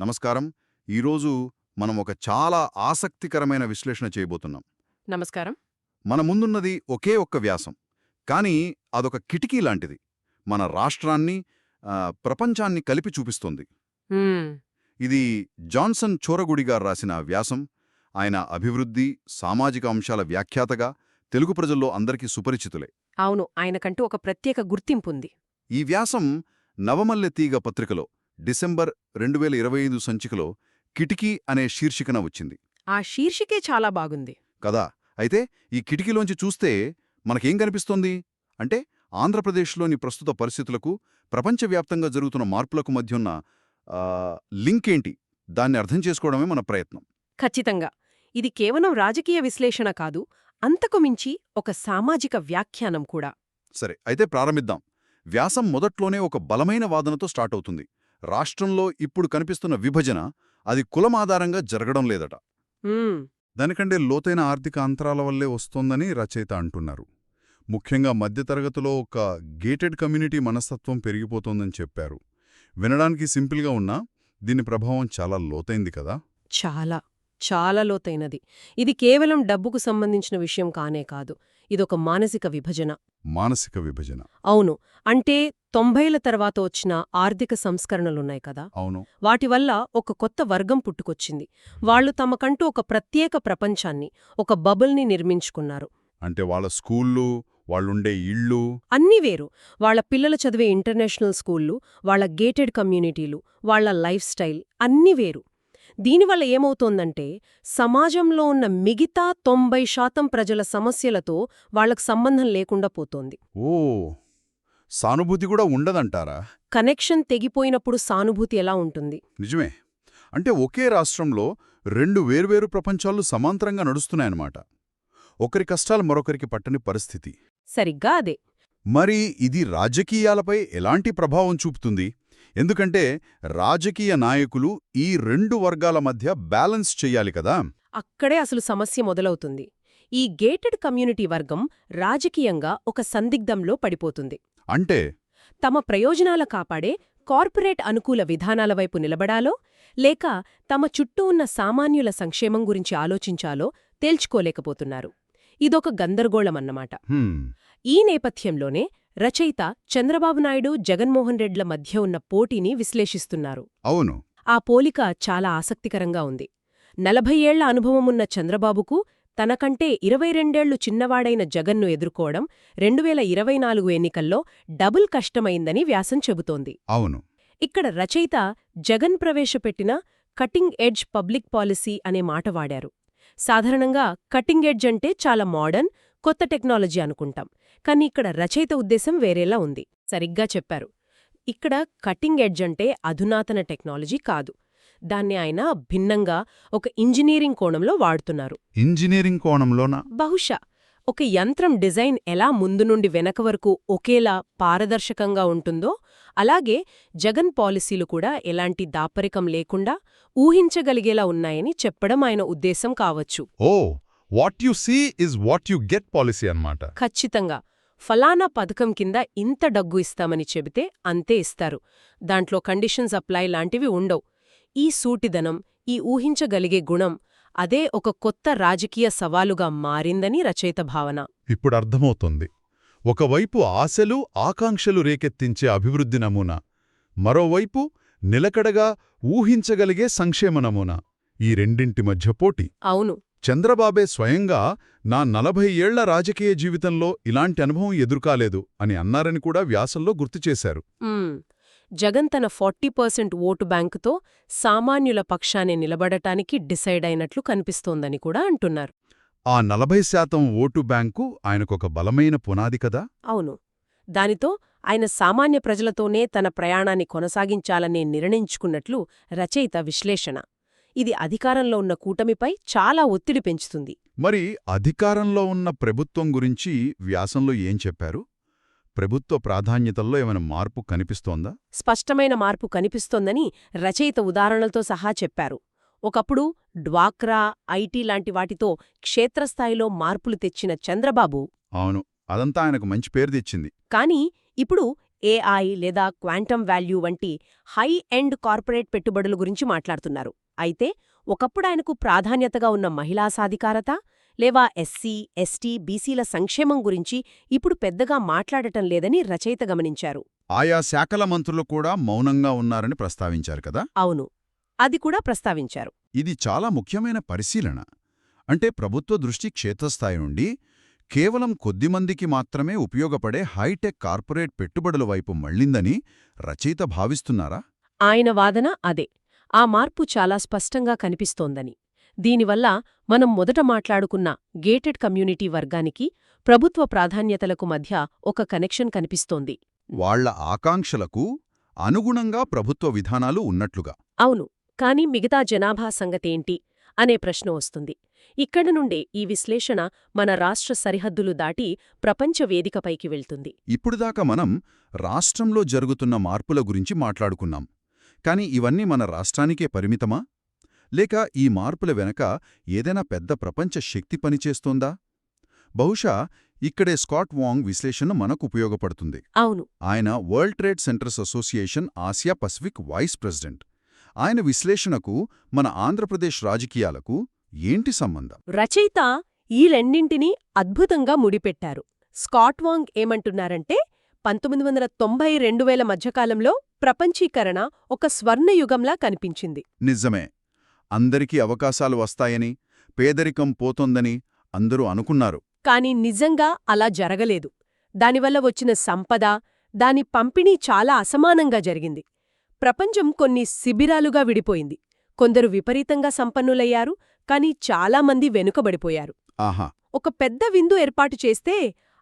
నమస్కారం. ఈరోజు మనం ఒక చాలా ఆసక్తికరమైన విశ్లేషణ చేయబోతున్నాం. నమస్కారం. మన ముందున్నది ఒకే ఒక్క వ్యాసం. కానీ అదొక కిటికీ లాంటిది. మన రాష్ట్రాన్ని ప్రపంచాన్ని కలిపి చూపిస్తోంది. ఇది జాన్సన్ చోరగుడి గారు రాసిన వ్యాసం. ఆయన అభివృద్ధి సామాజిక అంశాల వ్యాఖ్యాతగా తెలుగు ప్రజల్లో అందరికీ సుపరిచితులే. అవును ఆయనకంటూ ఒక ప్రత్యేక గుర్తింపుంది. ఈ వ్యాసం నవమల్లె తీగ పత్రికలో డిసెంబర్ రెండు వేల ఇరవై ఐదు సంచికలో కిటికీ అనే శీర్షికన వచ్చింది. ఆ శీర్షికే చాలా బాగుంది. కదా! అయితే ఈ కిటికీలోంచి చూస్తే మనకేం కనిపిస్తోంది? అంటే ఆంధ్రప్రదేశ్లోని ప్రస్తుత పరిస్థితులకు ప్రపంచవ్యాప్తంగా జరుగుతున్న మార్పులకు మధ్యున్న ఆ, లింక్ ఏంటి? దాన్ని అర్థం చేసుకోవడమే మన ప్రయత్నం. ఖచ్చితంగా. ఇది కేవలం రాజకీయ విశ్లేషణ కాదు అంతకు మించి ఒక సామాజిక వ్యాఖ్యానం కూడా. సరే అయితే ప్రారంభిద్దాం. వ్యాసం మొదట్లోనే ఒక బలమైన వాదనతో స్టార్ట్ అవుతుంది. రాష్ట్రంలో ఇప్పుడు కనిపిస్తున్న విభజన అది కులం ఆధారంగా జరగడం లేదట. దానికంటే లోతైన ఆర్థిక అంతరాల వల్లే వస్తోందని రచయిత అంటున్నారు. ముఖ్యంగా మధ్యతరగతిలో ఒక గేటెడ్ కమ్యూనిటీ మనస్తత్వం పెరిగిపోతోందని చెప్పారు. వినడానికి సింపుల్గా ఉన్నా దీని ప్రభావం చాలా లోతైంది కదా? చాలా చాలా లోతైనది. ఇది కేవలం డబ్బుకు సంబంధించిన విషయం కానే కాదు. ఇదొక మానసిక విభజన. మానసిక విభజన. అవును. అంటే తొంభైల తర్వాత వచ్చిన ఆర్థిక సంస్కరణలున్నాయి కదా? అవును. వాటి వల్ల ఒక కొత్త వర్గం పుట్టుకొచ్చింది. వాళ్ళు తమకంటూ ఒక ప్రత్యేక ప్రపంచాన్ని ఒక బబుల్ని నిర్మించుకున్నారు. అంటే వాళ్ళ స్కూళ్ళు వాళ్ళుండే ఇళ్ళు. అన్నీ వేరు. వాళ్ళ పిల్లలు చదివే ఇంటర్నేషనల్ స్కూళ్ళు వాళ్ళ గేటెడ్ కమ్యూనిటీలు వాళ్ళ లైఫ్ స్టైల్ అన్నీ వేరు. దీనివల్ల ఏమవుతోందంటే సమాజంలో ఉన్న మిగతా తొంభై శాతం ప్రజల సమస్యలతో వాళ్ళకు సంబంధం లేకుండా పోతోంది. ఓ సానుభూతి కూడా ఉండదంటారా? కనెక్షన్ తెగిపోయినప్పుడు సానుభూతి ఎలా ఉంటుంది? నిజమే. అంటే ఒకే రాష్ట్రంలో రెండు వేర్వేరు ప్రపంచాలు సమాంతరంగా నడుస్తున్నాయన్నమాట. ఒకరి కష్టాలు మరొకరికి పట్టని పరిస్థితి. సరిగ్గా అదే. మరి ఇది రాజకీయాలపై ఎలాంటి ప్రభావం చూపుతుంది? ఎందుకంటే రాజకీయ నాయకులు ఈ రెండు వర్గాల మధ్య బ్యాలెన్స్ చెయ్యాలి కదా. అక్కడే అసలు సమస్య మొదలవుతుంది. ఈ గేటెడ్ కమ్యూనిటీ వర్గం రాజకీయంగా ఒక సందిగ్ధంలో పడిపోతుంది. అంటే? తమ ప్రయోజనాల కాపాడే కార్పొరేట్ అనుకూల విధానాల వైపు నిలబడాలో లేక తమ చుట్టూ ఉన్న సామాన్యుల సంక్షేమం గురించి ఆలోచించాలో తేల్చుకోలేకపోతున్నారు. ఇదొక గందరగోళమన్నమాట. ఈ నేపథ్యంలోనే రచయిత చంద్రబాబు నాయుడు జగన్మోహన్ రెడ్ల మధ్య ఉన్న పోటీని విశ్లేషిస్తున్నారు. అవును. ఆ పోలిక చాలా ఆసక్తికరంగా ఉంది. నలభై ఏళ్ళ అనుభవమున్న చంద్రబాబుకు తనకంటే ఇరవై రెండేళ్ళు చిన్నవాడైన జగన్ను ఎదుర్కోవడం రెండువేల ఇరవై నాలుగు ఎన్నికల్లో డబుల్ కష్టమైందని వ్యాసం చెబుతోంది. అవును. ఇక్కడ రచయిత జగన్ ప్రవేశపెట్టిన కటింగ్ ఎడ్జ్ పబ్లిక్ పాలసీ అనే మాట వాడారు. సాధారణంగా కటింగ్ ఎడ్జ్ అంటే చాలా మోడర్న్ కొత్త టెక్నాలజీ అనుకుంటాం. కానీ ఇక్కడ రచయిత ఉద్దేశం వేరేలా ఉంది. సరిగ్గా చెప్పారు. ఇక్కడ కటింగ్ ఎడ్జ్ అంటే అధునాతన టెక్నాలజీ కాదు. దాన్ని ఆయన భిన్నంగా ఒక ఇంజనీరింగ్ కోణంలో వాడుతున్నారు. ఇంజనీరింగ్ కోణంలోన? బహుశా. ఒక యంత్రం డిజైన్ ఎలా ముందు నుండి వెనక వరకు ఒకేలా పారదర్శకంగా ఉంటుందో అలాగే జగన్ పాలసీలు కూడా ఎలాంటి దాపరికం లేకుండా ఊహించగలిగేలా ఉన్నాయని చెప్పడం ఆయన ఉద్దేశం కావచ్చు. ఓ what you see is what you get policy అన్నమాట. ఖచ్చితంగా. ఫలానా పథకం కింద ఇంత డగ్గు ఇస్తామని చెబితే అంతే ఇస్తారు. దాంట్లో కండిషన్స్ అప్లై లాంటివి ఉండవు. ఈ సూటిదనం ఈ ఊహించగలిగే గుణం అదే ఒక కొత్త రాజకీయ సవాలుగా మారిందని రచయిత భావన. ఇప్పుడు అర్థమవుతోంది. ఒకవైపు ఆశలు ఆకాంక్షలు రేకెత్తించే అభివృద్ధి నమూనా మరోవైపు నిలకడగా ఊహించగలిగే సంక్షేమ నమూనా. ఈ రెండింటి మధ్య పోటీ. అవును. చంద్రబాబే స్వయంగా నా నలభై ఏళ్ళ రాజకీయ జీవితంలో ఇలాంటి అనుభవం ఎదురుకాలేదు అని అన్నారని కూడా వ్యాసంలో గుర్తుచేశారు. జగన్ తన ఫార్టీ పర్సెంట్ ఓటు బ్యాంకుతో సామాన్యుల పక్షానే నిలబడటానికి డిసైడ్ అయినట్లు కనిపిస్తోందని కూడా అంటున్నారు. ఆ నలభై శాతం ఓటు బ్యాంకు ఆయనకొక బలమైన పునాది కదా? అవును. దానితో ఆయన సామాన్య ప్రజలతోనే తన ప్రయాణాన్ని కొనసాగించాలనే నిర్ణయించుకున్నట్లు రచయిత విశ్లేషణ. ఇది అధికారంలో ఉన్న కూటమిపై చాలా ఒత్తిడి పెంచుతుంది. మరి అధికారంలో ఉన్న ప్రభుత్వం గురించి వ్యాసంలో ఏం చెప్పారు? ప్రభుత్వ ప్రాధాన్యతల్లో ఏమైనా మార్పు కనిపిస్తోందా? స్పష్టమైన మార్పు కనిపిస్తోందని రచయిత ఉదాహరణలతో సహా చెప్పారు. ఒకప్పుడు డ్వాక్రా ఐటీ లాంటి వాటితో క్షేత్రస్థాయిలో మార్పులు తెచ్చిన చంద్రబాబు అవును అదంతా ఆయనకు మంచి పేరు తెచ్చింది. కాని ఇప్పుడు ఏఐ లేదా క్వాంటమ్ వాల్యూ వంటి హై ఎండ్ కార్పొరేట్ పెట్టుబడుల గురించి మాట్లాడుతున్నారు. అయితే ఒకప్పుడు ఆయనకు ప్రాధాన్యతగా ఉన్న మహిళా సాధికారత లేవా ఎస్సీ ఎస్టీ బీసీల సంక్షేమం గురించి ఇప్పుడు పెద్దగా మాట్లాడటం లేదని రచయిత గమనించారు. ఆయా శాఖల మంత్రులు కూడా మౌనంగా ఉన్నారని ప్రస్తావించారు కదా? అవును. అది కూడా ప్రస్తావించారు. ఇది చాలా ముఖ్యమైన పరిశీలన. అంటే ప్రభుత్వ దృష్టి క్షేత్రస్థాయి నుండి కేవలం కొద్దిమందికి మాత్రమే ఉపయోగపడే హైటెక్ కార్పొరేట్ పెట్టుబడుల వైపు మళ్ళిందని రచయిత భావిస్తున్నారా? ఆయన వాదన అదే. ఆ మార్పు చాలా స్పష్టంగా కనిపిస్తోందని. దీనివల్ల మనం మొదట మాట్లాడుకున్న గేటెడ్ కమ్యూనిటీ వర్గానికి ప్రభుత్వ ప్రాధాన్యతలకు మధ్య ఒక కనెక్షన్ కనిపిస్తోంది. వాళ్ళ ఆకాంక్షలకు అనుగుణంగా ప్రభుత్వ విధానాలు ఉన్నట్లుగా. అవును కాని మిగతా జనాభా సంగతేంటి అనే ప్రశ్న వస్తుంది. ఇక్కడి నుండే ఈ విశ్లేషణ మన రాష్ట్ర సరిహద్దులు దాటి ప్రపంచ వేదికపైకి వెళ్తుంది. ఇప్పుడుదాకా మనం రాష్ట్రంలో జరుగుతున్న మార్పుల గురించి మాట్లాడుకున్నాం. కాని ఇవన్నీ మన రాష్ట్రానికే పరిమితమా? లేక ఈ మార్పుల వెనక ఏదైనా పెద్ద ప్రపంచ శక్తి పనిచేస్తోందా బహుశా ఇక్కడే స్కాట్ వాంగ్ విశ్లేషణ మనకు ఉపయోగపడుతుంది. అవును. ఆయన World Trade Centers Association Asia Pacific vice president. ఆయన విశ్లేషణకు మన ఆంధ్రప్రదేశ్ రాజకీయాలకు ఏంటి సంబంధం? రచయిత ఈ రెండింటినీ అద్భుతంగా ముడిపెట్టారు. స్కాట్ వాంగ్ ఏమంటున్నారంటే పంతొమ్మిది వందల తొంభై రెండు వేల మధ్యకాలంలో ప్రపంచీకరణ ఒక స్వర్ణయుగంలా కనిపించింది. నిజమే. అందరికీ అవకాశాలు వస్తాయని పేదరికం పోతోందని అందరూ అనుకున్నారు. కాని నిజంగా అలా జరగలేదు. దానివల్ల వచ్చిన సంపద దాని పంపిణీ చాలా అసమానంగా జరిగింది. ప్రపంచం కొన్ని శిబిరాలుగా విడిపోయింది. కొందరు విపరీతంగా సంపన్నులయ్యారు కాని చాలామంది వెనుకబడిపోయారు. ఆహా! ఒక పెద్ద విందు ఏర్పాటు చేస్తే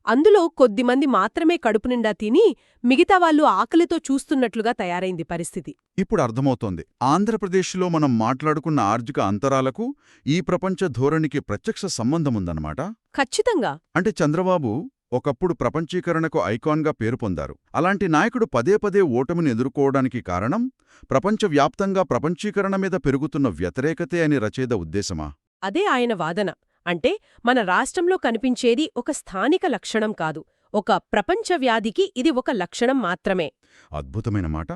అందులో కొద్దిమంది మాత్రమే కడుపునిండా తిని మిగతా వాళ్ళు ఆకలితో చూస్తున్నట్లుగా తయారైంది పరిస్థితి. ఇప్పుడు అర్థమవుతోంది. ఆంధ్రప్రదేశ్లో మనం మాట్లాడుకున్న ఆర్థిక అంతరాలకు ఈ ప్రపంచ ధోరణికి ప్రత్యక్ష సంబంధముందన్నమాట. ఖచ్చితంగా. అంటే చంద్రబాబు ఒకప్పుడు ప్రపంచీకరణకు ఐకాన్గా పేరు పొందారు. అలాంటి నాయకుడు పదే పదే ఓటమిని ఎదుర్కోవడానికి కారణం ప్రపంచవ్యాప్తంగా ప్రపంచీకరణ మీద పెరుగుతున్న వ్యతిరేకతే అని రచయిత ఉద్దేశమా? అదే ఆయన వాదన. అంటే మన రాష్ట్రంలో కనిపించేది ఒక స్థానిక లక్షణం కాదు. ఒక ప్రపంచ వ్యాధికి ఇది ఒక లక్షణం మాత్రమే. అద్భుతమైన మాట.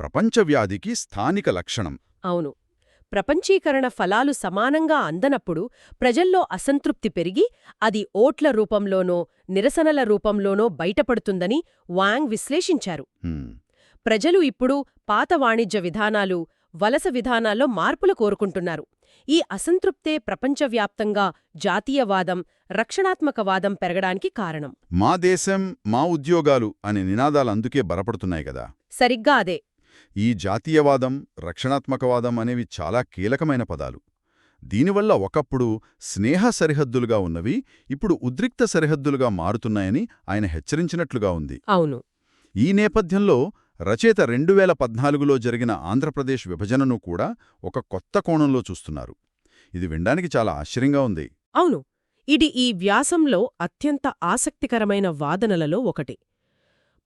ప్రపంచవ్యాధికి స్థానిక లక్షణం. అవును. ప్రపంచీకరణ ఫలాలు సమానంగా అందనప్పుడు ప్రజల్లో అసంతృప్తి పెరిగి అది ఓట్ల రూపంలోనో నిరసనల రూపంలోనో బయటపడుతుందని వాంగ్ విశ్లేషించారు. ప్రజలు ఇప్పుడు పాత వాణిజ్య విధానాలు వలస విధానాల్లో మార్పులు కోరుకుంటున్నారు. ఈ అసంతృప్తే ప్రపంచవ్యాప్తంగా జాతీయవాదం రక్షణాత్మకవాదం పెరగడానికి కారణం. మా దేశం మా ఉద్యోగాలు అనే నినాదాలు అందుకే బలపడుతున్నాయి కదా. సరిగ్గా అదే. ఈ జాతీయవాదం రక్షణాత్మకవాదం అనేవి చాలా కీలకమైన పదాలు. దీనివల్ల ఒకప్పుడు స్నేహ సరిహద్దులుగా ఉన్నవి ఇప్పుడు ఉద్రిక్త సరిహద్దులుగా మారుతున్నాయని ఆయన హెచ్చరించినట్లుగా ఉంది. అవును. ఈ నేపథ్యంలో రచయిత రెండు వేల పద్నాలుగులో జరిగిన ఆంధ్రప్రదేశ్ విభజనను కూడా ఒక కొత్త కోణంలో చూస్తున్నారు. ఇది వినడానికి చాలా ఆశ్చర్యంగా ఉంది. అవును ఇది ఈ వ్యాసంలో అత్యంత ఆసక్తికరమైన వాదనలలో ఒకటి.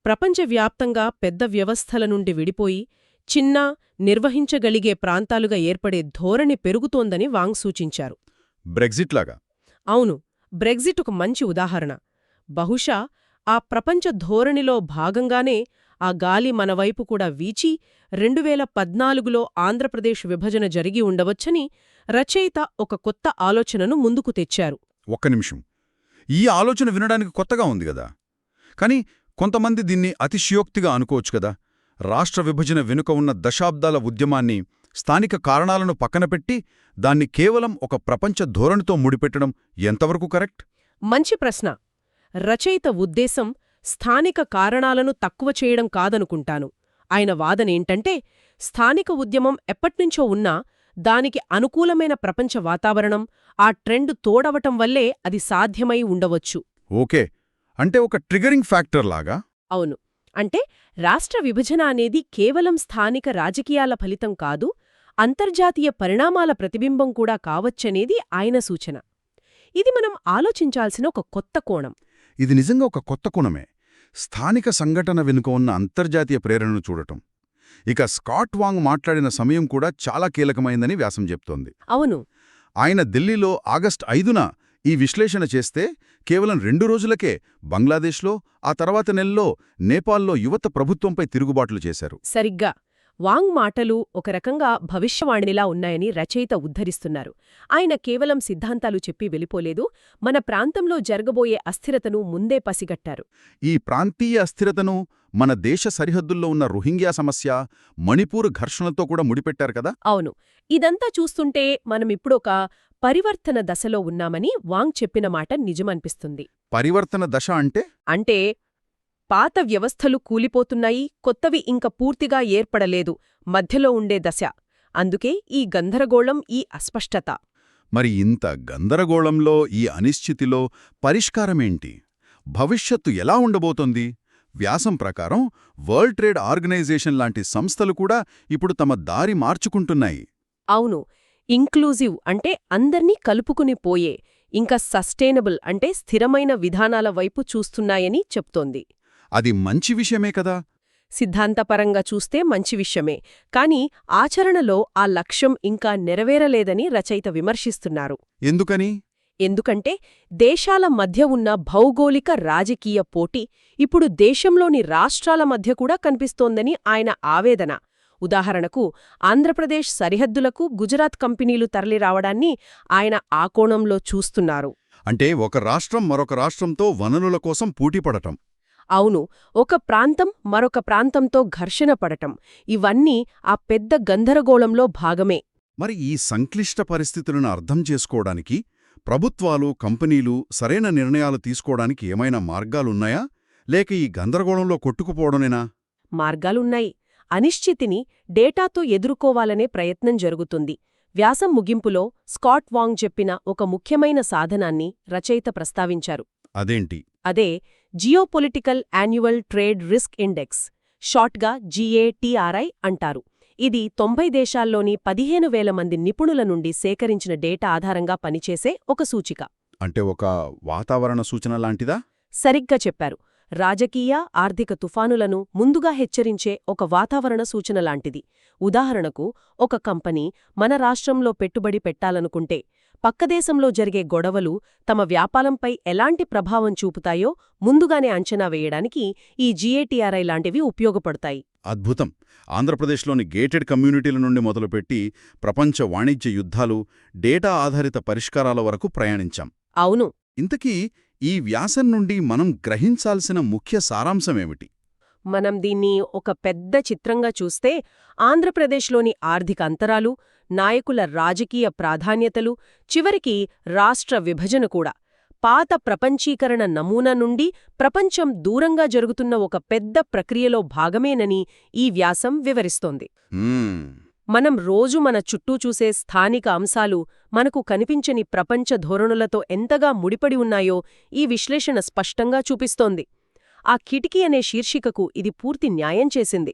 ప్రపంచవ్యాప్తంగా పెద్ద వ్యవస్థల నుండి విడిపోయి చిన్న నిర్వహించగలిగే ప్రాంతాలుగా ఏర్పడే ధోరణి పెరుగుతోందని వాంగ్ సూచించారు. బ్రెగ్జిట్ లాగా. అవును బ్రెగ్జిట్ ఒక మంచి ఉదాహరణ. బహుశా ఆ ప్రపంచ ధోరణిలో భాగంగానే ఆ గాలి మనవైపు కూడా వీచి రెండువేల పద్నాలుగులో ఆంధ్రప్రదేశ్ విభజన జరిగి ఉండవచ్చని రచయిత ఒక కొత్త ఆలోచనను ముందుకు తెచ్చారు. ఒక్క నిమిషం. ఈ ఆలోచన వినడానికి కొత్తగా ఉంది గదా కాని కొంతమంది దీన్ని అతిశయోక్తిగా అనుకోవచ్చు కదా. రాష్ట్ర విభజన వెనుక ఉన్న దశాబ్దాల ఉద్యమాన్ని స్థానిక కారణాలను పక్కనపెట్టి దాన్ని కేవలం ఒక ప్రపంచ ధోరణితో ముడిపెట్టడం ఎంతవరకు కరెక్ట్? మంచి ప్రశ్న. రచయిత ఉద్దేశం స్థానిక కారణాలను తక్కువ చేయడం కాదనుకుంటాను. ఆయన వాదనేంటంటే స్థానిక ఉద్యమం ఎప్పట్నుంచో ఉన్నా దానికి అనుకూలమైన ప్రపంచ వాతావరణం ఆ ట్రెండ్ తోడవటం వల్లే అది సాధ్యమై ఉండవచ్చు. ఓకే. అంటే ఒక ట్రిగరింగ్ ఫ్యాక్టర్ లాగా? అవును. అంటే రాష్ట్ర విభజన అనేది కేవలం స్థానిక రాజకీయాల ఫలితం కాదు అంతర్జాతీయ పరిణామాల ప్రతిబింబం కూడా కావచ్చనేది ఆయన సూచన. ఇది మనం ఆలోచించాల్సిన ఒక కొత్త కోణం. ఇది నిజంగా ఒక కొత్త కోణమే. స్థానిక సంఘటన వెనుక ఉన్న అంతర్జాతీయ ప్రేరణను చూడటం. ఇక స్కాట్ వాంగ్ మాట్లాడిన సమయం కూడా చాలా కీలకమైందని వ్యాసం చెప్తోంది. అవును. ఆయన ఢిల్లీలో ఆగస్ట్ ఐదున ఈ విశ్లేషణ చేస్తే కేవలం రెండు రోజులకే బంగ్లాదేశ్లో ఆ తర్వాత నెలలో నేపాల్లో యువత ప్రభుత్వంపై తిరుగుబాట్లు చేశారు. సరిగ్గా. వాంగ్ మాటలు ఒక రకంగా భవిష్యవాణిలా ఉన్నాయని రచయిత ఉద్ధరిస్తున్నారు. ఆయన కేవలం సిద్ధాంతాలు చెప్పి వెళ్ళిపోలేదు మన ప్రాంతంలో జరగబోయే అస్థిరతను ముందే పసిగట్టారు. ఈ ప్రాంతీయ అస్థిరతను మన దేశ సరిహద్దుల్లో ఉన్న రోహింగ్యా సమస్య మణిపూర్ ఘర్షణతో కూడా ముడిపెట్టారు కదా? అవును. ఇదంతా చూస్తుంటే మనమిప్పుడొక పరివర్తన దశలో ఉన్నామని వాంగ్ చెప్పిన మాట నిజమనిపిస్తుంది. పరివర్తన దశ అంటే? అంటే పాత వ్యవస్థలు కూలిపోతున్నాయి కొత్తవి ఇంక పూర్తిగా ఏర్పడలేదు మధ్యలో ఉండే దశ. అందుకే ఈ గందరగోళం ఈ అస్పష్టత. మరి ఇంత గందరగోళంలో ఈ అనిశ్చితిలో పరిష్కారమేంటి? భవిష్యత్తు ఎలా ఉండబోతోంది? వ్యాసం ప్రకారం వరల్డ్ ట్రేడ్ ఆర్గనైజేషన్ లాంటి సంస్థలు కూడా ఇప్పుడు తమ దారి మార్చుకుంటున్నాయి. అవును ఇంక్లూజివ్ అంటే అందర్నీ కలుపుకుని పోయే ఇంకా సస్టైనబుల్ అంటే స్థిరమైన విధానాల వైపు చూస్తున్నాయని చెప్తోంది. అది మంచి విషయమే కదా? సిద్ధాంతపరంగా చూస్తే మంచి విషయమే. కాని ఆచరణలో ఆ లక్ష్యం ఇంకా నెరవేరలేదని రచయిత విమర్శిస్తున్నారు. ఎందుకని? ఎందుకంటే దేశాల మధ్య ఉన్న భౌగోళిక రాజకీయ పోటీ ఇప్పుడు దేశంలోని రాష్ట్రాల మధ్య కూడా కనిపిస్తోందని ఆయన ఆవేదన. ఉదాహరణకు ఆంధ్రప్రదేశ్ సరిహద్దులకు గుజరాత్ కంపెనీలు తరలిరావడాన్ని ఆయన ఆ కోణంలో చూస్తున్నారు. అంటే ఒక రాష్ట్రం మరొక రాష్ట్రంతో వనరుల కోసం పోటీపడటం అవును ఒక ప్రాంతం మరొక ప్రాంతంతో ఘర్షణ పడటం ఇవన్నీ ఆ పెద్ద గందరగోళంలో భాగమే. మరి ఈ సంక్లిష్ట పరిస్థితులను అర్థం చేసుకోవడానికి ప్రభుత్వాలు కంపెనీలు సరైన నిర్ణయాలు తీసుకోవడానికి ఏమైనా మార్గాలున్నాయా? లేక ఈ గందరగోళంలో కొట్టుకుపోవడమేనా? మార్గాలున్నాయి. అనిశ్చితిని డేటాతో ఎదుర్కోవాలనే ప్రయత్నం జరుగుతుంది. వ్యాసం ముగింపులో స్కాట్ వాంగ్ చెప్పిన ఒక ముఖ్యమైన సాధనాన్ని రచయిత ప్రస్తావించారు. అదేంటి? అదే geopolitical annual trade risk index షార్ట్గా జీఏటీఆర్ఐ అంటారు. ఇది తొంభై దేశాల్లోని పదిహేను వేల మంది నిపుణుల నుండి సేకరించిన డేటా ఆధారంగా పనిచేసే ఒక సూచిక. అంటే ఒక వాతావరణ సూచన లాంటిదా? సరిగ్గా చెప్పారు. రాజకీయ ఆర్థిక తుఫానులను ముందుగా హెచ్చరించే ఒక వాతావరణ సూచన లాంటిది. ఉదాహరణకు ఒక కంపెనీ మన రాష్ట్రంలో పెట్టుబడి పెట్టాలనుకుంటే పక్కదేశంలో జరిగే గొడవలు తమ వ్యాపారంపై ఎలాంటి ప్రభావం చూపుతాయో ముందుగానే అంచనా వేయడానికి ఈ జీఏటీఆర్ఐ లాంటివి ఉపయోగపడతాయి. అద్భుతం! ఆంధ్రప్రదేశ్లోని గేటెడ్ కమ్యూనిటీల నుండి మొదలుపెట్టి ప్రపంచ వాణిజ్య యుద్ధాలు డేటా ఆధారిత పరిష్కారాల వరకు ప్రయాణించాం. అవును. ఇంతకీ ఈ వ్యాసం నుండి మనం గ్రహించాల్సిన ముఖ్య సారాంశమేమిటి మనం దీన్ని ఒక పెద్ద చిత్రంగా చూస్తే ఆంధ్రప్రదేశ్లోని ఆర్థిక అంతరాలు నాయకుల రాజకీయ ప్రాధాన్యతలు చివరికి రాష్ట్ర విభజన కూడా. పాత ప్రపంచీకరణ నమూనా నుండి ప్రపంచం దూరంగా జరుగుతున్న ఒక పెద్ద ప్రక్రియలో భాగమేనని ఈ వ్యాసం వివరిస్తోంది. మనం రోజు మన చుట్టూ చూసే స్థానిక అంశాలు మనకు కనిపించని ప్రపంచ ధోరణులతో ఎంతగా ముడిపడి ఉన్నాయో ఈ విశ్లేషణ స్పష్టంగా చూపిస్తోంది. ఆ కిటికీ అనే శీర్షికకు ఇది పూర్తి న్యాయం చేసింది.